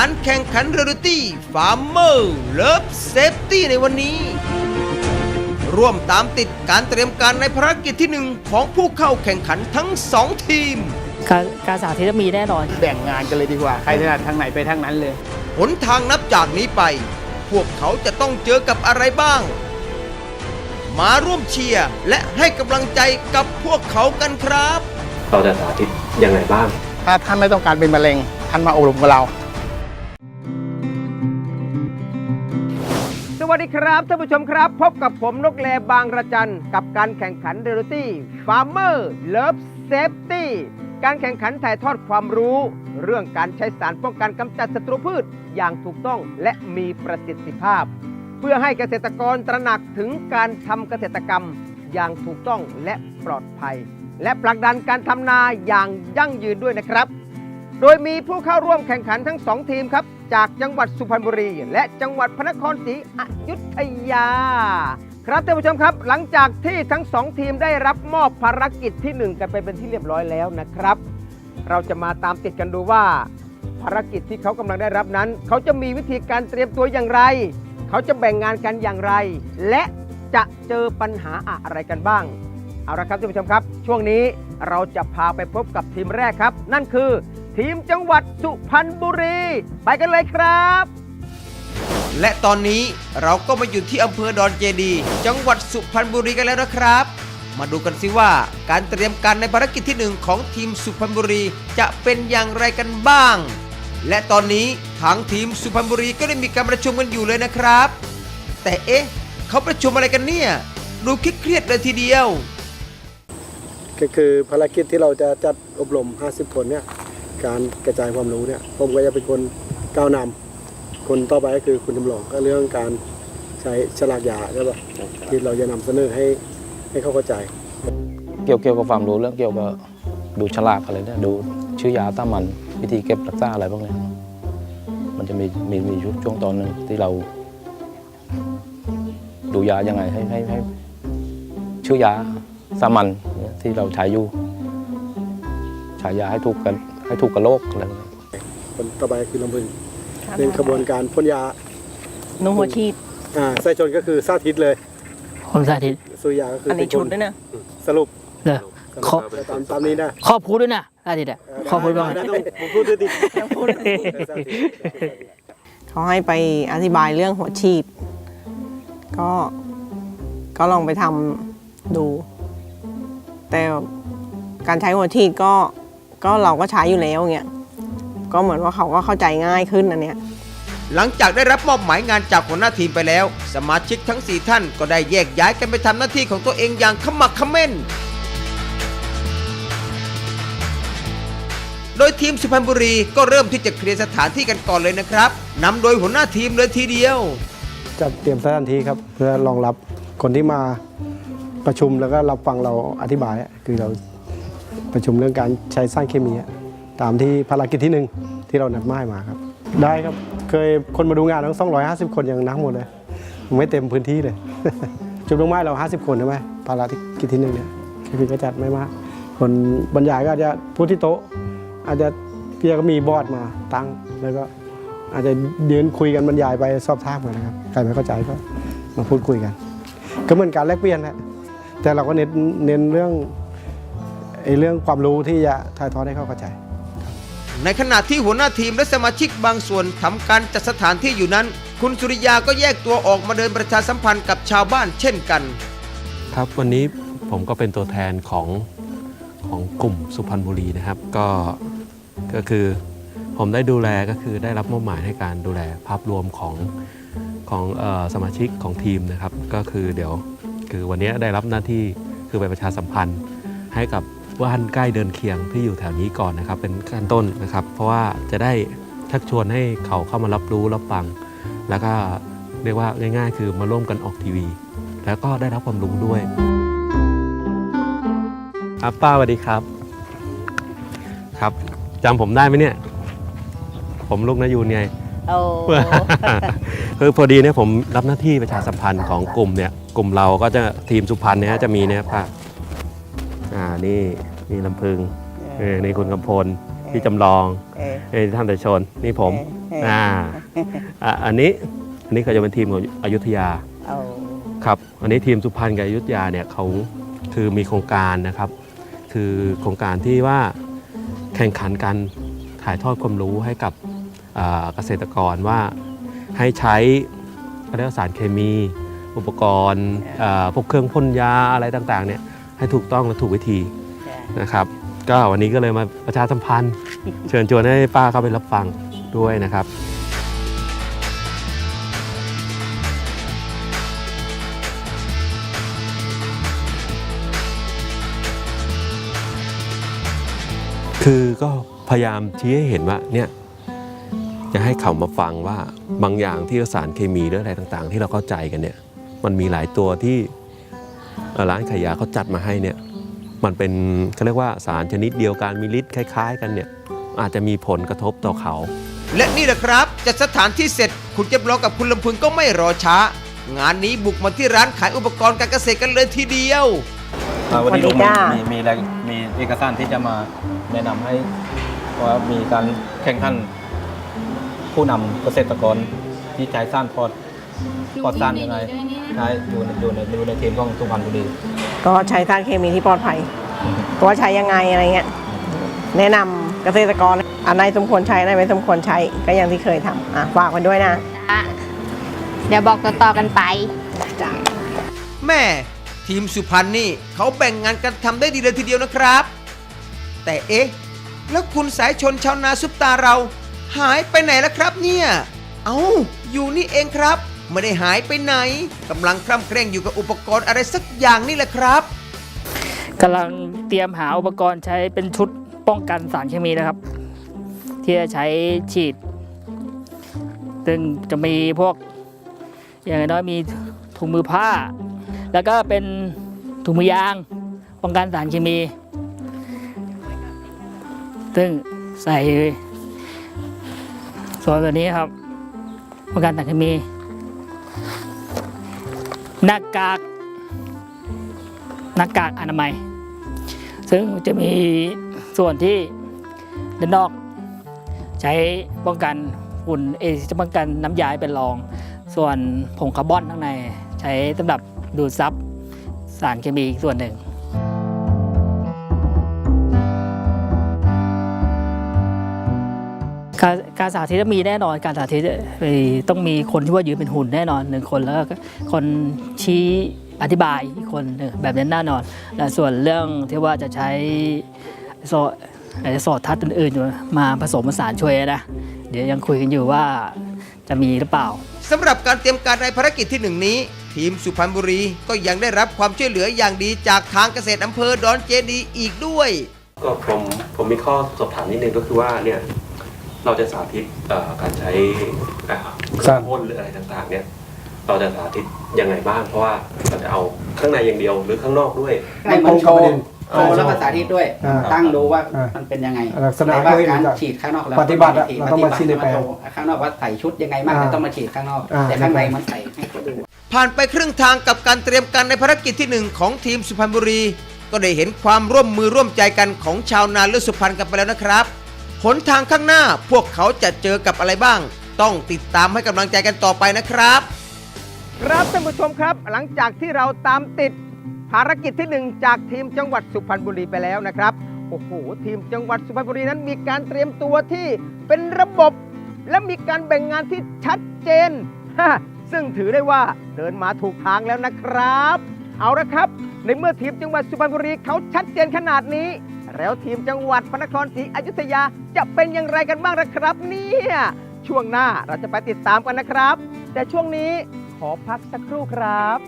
การแข่งขันเรือตี้ฟาร์มเมอร์เลิฟเซฟตี้ในวันนี้ ร่วมตามติดการเตรียมการในภารกิจที่หนึ่งของผู้เข้าแข่งขันทั้งสองทีม การการสาธิตมีแน่นอน แบ่งงานกันเลยดีกว่า ใครถนัดทางไหนไปทางนั้นเลย หนทางนับจากนี้ไป พวกเขาจะต้องเจอกับอะไรบ้าง มาร่วมเชียร์และให้กำลังใจกับพวกเขากันครับ เราจะสาธิตยังไงบ้าง ถ้าท่านไม่ต้องการเป็นมะเร็ง ท่านมาอบรมกับเรา สวัสดีครับท่านผู้ชมครับ พบกับผมนกแลบางระจัน กับการแข่งขันเดลตี้ฟาร์มเมอร์เลิฟเซฟตี้การแข่งขันถ่ายทอดความรู้ เรื่องการใช้สารป้องกันกำจัดศัตรูพืชอย่างถูกต้องและมีประสิทธิภาพ เพื่อให้เกษตรกรตระหนักถึงการทำเกษตรกรรมอย่างถูกต้องและปลอดภัย และผลักดันการทำนาอย่างยั่งยืนด้วยนะครับ โดยมีผู้เข้าร่วมแข่งขันทั้ง 2 ทีมครับ จากจังหวัดสุพรรณบุรี และจังหวัดพระนครศรีอยุธยา ครับท่านผู้ชมครับ หลังจากที่ทั้ง2ทีมได้รับมอบภารกิจที่ 1 กันไปเป็นที่เรียบร้อยแล้วนะครับ เราจะมาตามติดกันดูว่า ภารกิจที่เขากำลังได้รับนั้น เขาจะมีวิธีการเตรียมตัวอย่างไร เขาจะแบ่งงานกันอย่างไร และจะเจอปัญหาอะไรกันบ้างเอาละครับท่านผู้ชมครับ ช่วงนี้เราจะพาไปพบกับทีมแรกครับ นั่นคือ ทีมจังหวัดสุพรรณบุรี ไปกันเลยครับ และตอนนี้เราก็มาอยู่ที่อำเภอดอนเจดี จังหวัดสุพรรณบุรีกันแล้วนะครับ มาดูกันสิว่าการเตรียมการในภารกิจที่หนึ่งของทีมสุพรรณบุรีจะเป็นอย่างไรกันบ้าง และตอนนี้ทางทีมสุพรรณบุรีก็ได้มีการประชุมกันอยู่เลยนะครับ แต่เอ๊ะเขาประชุมอะไรกันเนี่ยดูเครียดๆเลยทีเดียว ก็คือภารกิจที่เราจะจัดอบรม 50 คนเนี่ย การกระจายความรู้เนี่ยผมก็จะเป็นคนก้าวนำคนต่อไปก็คือคุณจำลองก็เรื่องการใช้ฉลากยาใช่ปะที่เราจะนำเสนอให้ให้เขาเข้าใจ เกี่ยวเกี่ยวกับความรู้เรื่องเกี่ยวกับดูฉลากอะไรเนี่ยดูชื่อยาต้ามันวิธีเก็บรักษาอะไรพวกเนี้ยมันจะมีมีมียุคช่วงตอนหนึ่งที่เรา ดูยายังไงให้ให้ให้ชื่อยาสามัญเนี่ยที่เราใช้อยู่ใช้ยาให้ถูกกัน ให้ถูกกับโรคอะไรพวกนี้คนต่อไปคือลำพึงเป็นขบวนการพ่นยานุ่งหัวชีพอ่าไส้ชนก็คือสาธิตเลยผมสาธิตสุริยาก็คืออัอันนี้ชุดด้วยนะ สรุปเหรอขอ ตามตามนี้นะขอบคุณด้วยนะสาธิตอะขอบคุณบ้างได้ต้องผมพูดด้วยดิสาธิตเขาให้ไปอธิบายเรื่องหัวฉีด ก็ก็ลองไปทำดู แต่การใช้หัวฉีดก็ ก็เราก็ใช้อยู่แล้วเงี้ยก็เหมือนว่าเขาก็เข้าใจง่ายขึ้นอันเนี้ยหลังจากได้รับมอบหมายงานจากหัวหน้าทีมไปแล้ว สมาชิกทั้ง 4 ท่านก็ได้แยกย้ายกันไปทำหน้าที่ของตัวเองอย่างขมักเขม้น โดยทีมสุพรรณบุรีก็เริ่มที่จะเคลียร์สถานที่กันก่อนเลยนะครับนำโดยหัวหน้าทีมเลยทีเดียว จัดเตรียมสถานที่ครับ เพื่อรองรับคนที่มาประชุมแล้วก็รับฟังเราอธิบายอะคือเรา ประชุมเรื่องการใช้สร้างเคมีตามที่ภารกิจที่หนึ่งที่เรานัดหมายมาครับ ได้ครับเคยคนมาดูงานทั้ง 250 คนยังนับหมดเลย ไม่เต็มพื้นที่เลย จุดลงไม้เรา 50 คนใช่ไหมภารกิจที่หนึ่งเนี่ยคือก็จัดไม่มาก คนบรรยายก็อาจจะพูดที่โต๊ะ อาจจะพี่ก็มีบอร์ดมาตั้งแล้วก็อาจจะยืนคุยกันบรรยายไปสอบถามกันนะครับใครไม่เข้าใจก็มาพูดคุยกัน ก็เหมือนการแลกเปลี่ยนแหละแต่เราก็เน้นเน้นเรื่อง เรื่องความรู้ที่จะถ่ายทอดให้เขาเข้าใจ ในขณะที่หัวหน้าทีมและสมาชิกบางส่วนทำการจัดสถานที่อยู่นั้น คุณสุริยาก็แยกตัวออกมาเดินประชาสัมพันธ์กับชาวบ้านเช่นกัน ครับวันนี้ผมก็เป็นตัวแทนของของกลุ่มสุพรรณบุรีนะครับก็ก็คือผมได้ดูแลก็คือได้รับมอบหมายให้การดูแลภาพรวมของของเออสมาชิกของทีมนะครับ ก็คือเดี๋ยวคือวันนี้ได้รับหน้าที่คือไปประชาสัมพันธ์ให้กับ บ้านใกล้เดินเคียงที่อยู่แถวนี้ก่อนนะครับ เป็นขั้นต้นนะครับ เพราะว่าจะได้ชักชวนให้เขาเข้ามารับรู้รับฟัง แล้วก็เรียกว่าง่าย ๆ คือมาร่วมกันออกทีวี แล้วก็ได้รับความรู้ด้วยครับป้าสวัสดีครับ ครับจำผมได้ไหมเนี่ย ผมลูกนายูนไงโอ้คือพอดีเนี่ยผมรับหน้าที่ประชาสัมพันธ์ของกลุ่มเนี่ย กลุ่มเราก็จะทีมสุพรรณเนี่ยจะมีเนี่ยป้าอ่านี่ นี่ลำพึงเออนี่คุณกำพลพี่จำลองเออเอ้ยท่านแต่ชนนี่ผมเอออ่อ่าอะอันนี้อันนี้ก็จะเป็นทีมของอยุธยาเอาครับ อันนี้ทีมสุพรรณกับอยุธยาเนี่ยเขาคือมีโครงการนะครับ คือโครงการที่ว่าแข่งขันกันถ่ายทอดความรู้ให้กับอ่าเกษตรกรว่าให้ใช้เขาเรียกว่าสารเคมี อุปกรณ์อ่าพวกเครื่องพ่นยาอะไรต่างๆเนี่ยให้ถูกต้องและถูกวิธี นะครับ ก็วันนี้ก็เลยมาประชาสัมพันธ์ เชิญชวนให้ป้าเข้าไปรับฟังด้วยนะครับคือก็พยายามชี้ให้เห็นว่าเนี่ยจะให้เขามาฟังว่าบางอย่างที่สารเคมีหรืออะไรต่างๆ ที่เราเข้าใจกันเนี่ยมันมีหลายตัวที่เอ่อร้านขายยาเขาจัดมาให้เนี่ย มันเป็นเขาเรียกว่าสารชนิดเดียวกันมีฤทธิ์คล้ายๆ กันเนี่ยอาจจะมีผลกระทบต่อเขา และนี่แหละครับจัดสถานที่เสร็จคุณเจ็บล้อกับคุณลำพึงก็ไม่รอช้า งานนี้บุกมาที่ร้านขายอุปกรณ์การเกษตรกันเลยทีเดียวอ่าวันนี้สวัลุสงดีมีจ้ามี มีอะไรมีเอกสารที่จะมาแนะนำให้ว่ามีการแข่งขันผู้นำเกษตรกรที่ใช้สร้างพอด พอดสร้างยังไงใช้อยู่ในอยู่ในอยู่ในทีมของสุพรรณบุรีก็ใช้สารเคมีที่ปลอดภัยก็ว่าใช้ยังไงอะไรเงี้ย แนะนำเกษตรกรอันไหนสมควรใช้อันไหนไม่สมควรใช้ ก็อย่างที่เคยทำอะฝากไว้ด้วยนะอะเดี๋ยวบอกต่อๆกันไป จ้า แม่ทีมสุพรรณนี่เขาแบ่งงานกันทำได้ดีเลยทีเดียวนะครับ แต่เอ๊ะ แล้วคุณสายชนชาวนาซุปตาเรา หายไปไหนแล้วครับเนี่ย เอา้าอยู่นี่เองครับ ไม่ได้หายไปไหนกำลังคร่ำเคร่งอยู่กับอุปกรณ์อะไรสักอย่างนี่แหละครับกำลังเตรียมหาอุปกรณ์ใช้เป็นชุดป้องกันสารเคมีนะครับ ที่จะใช้ฉีด ซึ่งจะมีพวกอย่างน้อยมีถุงมือผ้า แล้วก็เป็นถุงมือยางป้องกันสารเคมี ซึ่งใส่ส่วนตัวนี้ครับป้องกันสารเคมี หน้ากากหน้ากากอนามัย ซึ่งจะมีส่วนที่ด้านนอกใช้ป้องกันฝุ่นเอจะป้องกันน้ำยาให้เป็นรอง ส่วนผงคาร์บอนข้างในใช้สำหรับดูดซับสารเคมีอีกส่วนหนึ่ง การการสาธิตมีแน่นอนการสาธิตเอ่อต้องมีคนที่ว่ายืนเป็นหุ่นแน่นอนหนึ่งคนแล้วก็คนชี้อธิบายอีกคนหนึ่งแบบนั้นแน่นอนและส่วนเรื่องที่ว่าจะใช้โซไอ้โซทัศน์อื่นๆอยู่มาผสมผสานช่วยนะ เดี๋ยวยังคุยกันอยู่ว่าจะมีหรือเปล่าสำหรับการเตรียมการในภารกิจที่หนึ่งนี้ ทีมสุพรรณบุรีก็ยังได้รับความช่วยเหลืออย่างดีจากทางเกษตรอำเภอดอนเจดีอีกด้วย ก็ผมผมมีข้อสอบถามนิดนึงก็คือว่าเนี่ย เราจะสาธิตเอ่อการใช้อ่าเครื่องพ่นหรืออะไรต่างๆเนี่ยเราจะสาธิตยังไงบ้างเพราะว่าเราจะเอาข้างในอย่างเดียวหรือข้างนอกด้วยให้มันโชว์โชว์อ่าแล้วก็สาธิตด้วยอ่าตั้งดูว่าอ่ามัมันเป็นยังไงลักษณะแต่ว่าก็เห็นการจากฉีดข้างนอกแล้วปฏิบัติอะวิธีเราต้องมาฉีดในแปลงปฏิบัติข้างนอกว่าใส่ชุดยังไงบ้างอ่าแต่ต้องมาฉีดข้างนอกอ่าแต่ข้างในมันใส่ให้เขาดูผ่านไปครึ่งทางกับการเตรียมการในภารกิจที่หนึ่งของทีมสุพรรณบุรี ก็ได้เห็นความร่วมมือร่วมใจกันของชาวนาเลือดสุพรรณกันไปแล้วนะครับ หนทางข้างหน้าพวกเขาจะเจอกับอะไรบ้าง ต้องติดตามให้กำลังใจกันต่อไปนะครับ ครับท่านผู้ชมครับ หลังจากที่เราตามติดภารกิจที่หนึ่งจากทีมจังหวัดสุพรรณบุรีไปแล้วนะครับโอ้โหทีมจังหวัดสุพรรณบุรีนั้นมีการเตรียมตัวที่เป็นระบบ และมีการแบ่งงานที่ชัดเจน ซึ่งถือได้ว่าเดินมาถูกทางแล้วนะครับ เอาละครับ ในเมื่อทีมจังหวัดสุพรรณบุรีเขาชัดเจนขนาดนี้ แล้วทีมจังหวัดพระนครศรีอยุธยาจะเป็นอย่างไรกันบ้างนะครับ เนี่ย ช่วงหน้าเราจะไปติดตามกันนะครับ แต่ช่วงนี้ขอพักสักครู่ครับ